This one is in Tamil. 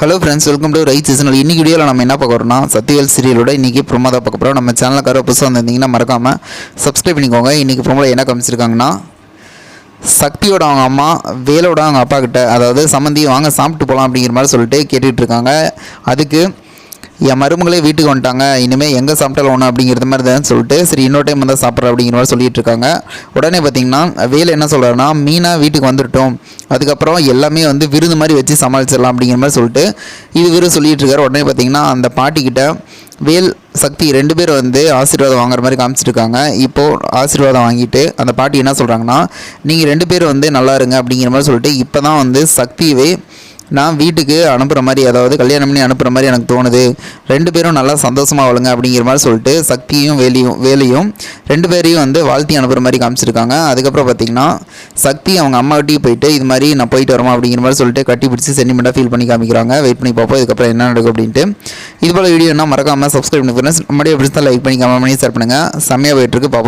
Hello friends welcome to right seasonal இன்றைக்கி வீடியோவில் நம்ம என்ன பார்க்க போகிறோம்னா சத்தியவேல் சீரியலோட இன்றைக்கி ப்ரொமோ தான் பார்க்க போகிறோம் நம்ம சேனலுக்கார புதுசாக வந்திருந்தீங்கன்னா மறக்காமல் சப்ஸ்கிரைப் பண்ணிக்கோங்க. இன்றைக்கி ப்ரொமோவில் என்ன காமிச்சிருக்காங்கன்னா சக்தியோட அவங்க அம்மா வேலோட அவங்க அப்பா கிட்ட அதாவது சம்மந்தி வாங்க சாப்பிட்டு போகலாம் அப்படிங்கிற மாதிரி சொல்லிட்டு கேட்டுகிட்டு இருக்காங்க. அதுக்கு என் மருமகளே வீட்டுக்கு வந்துட்டாங்க. இனிமேல் எங்கே சாப்பிட்டாலும் ஒன்று அப்படிங்கிறது மாதிரி தான் சொல்லிட்டு சரி இன்னொரு டைம் வந்தால் சாப்பிட்ற அப்படிங்கிற மாதிரி சொல்லிட்டு இருக்காங்க. உடனே பார்த்தீங்கன்னா வேலை என்ன சொல்கிறாருன்னா மீனாக வீட்டுக்கு வந்துட்டோம். அதுக்கப்புறம் எல்லாமே வந்து விருந்து மாதிரி வச்சு சமாளிச்சிடலாம் அப்படிங்கிற மாதிரி சொல்லிட்டு இது வெறும் சொல்லிட்டு இருக்காரு. உடனே பார்த்தீங்கன்னா அந்த பாட்டிக்கிட்ட வேல் சக்தி ரெண்டு பேரும் வந்து ஆசீர்வாதம் வாங்குற மாதிரி காமிச்சிருக்காங்க இப்போது ஆசீர்வாதம் வாங்கிட்டு அந்த பாட்டி என்ன சொல்கிறாங்கன்னா நீங்கள் ரெண்டு பேரும் வந்து நல்லா இருங்க அப்படிங்கிற மாதிரி சொல்லிட்டு இப்போ தான் வந்து சக்தியவே நான் வீட்டுக்கு அனுப்புகிற மாதிரி அதாவது கல்யாணம் பண்ணி அனுப்புகிற மாதிரி எனக்கு தோணுது. ரெண்டு பேரும் நல்லா சந்தோஷமாக வாழுங்க அப்படிங்கிற மாதிரி சொல்லிட்டு சக்தியும் வேலையும் வேலையும் ரெண்டு பேரையும் வந்து வாழ்த்தி அனுப்புகிற மாதிரி காமிச்சிருக்காங்க. அதுக்கப்புறம் பார்த்தீங்கன்னா சக்தி அவங்க அம்மாக்கிட்டையும் போயிட்டு இது மாதிரி நான் போயிட்டு வரமா அப்படிங்கிற மாதிரி சொல்லிட்டு கட்டி பிடிச்சி சென்டிமெண்ட்டாக ஃபீல் பண்ணி காமிக்கிறாங்க. வெயிட் பண்ணி பார்ப்போம் இதுக்கப்புறம் என்ன நடக்கும் அப்படின்ட்டு. இது போல் வீடியோனா மறக்காமல் சப்ஸ்கிரைப் பண்ணி ஃப்ரெண்ட்ஸ் நம்மளுடைய எப்படி தான் லைக் பண்ணி கமெண்ட் பண்ணி ஷேர் பண்ணுங்கள் செம்மையாக போயிட்டுருக்கு பார்ப்போம்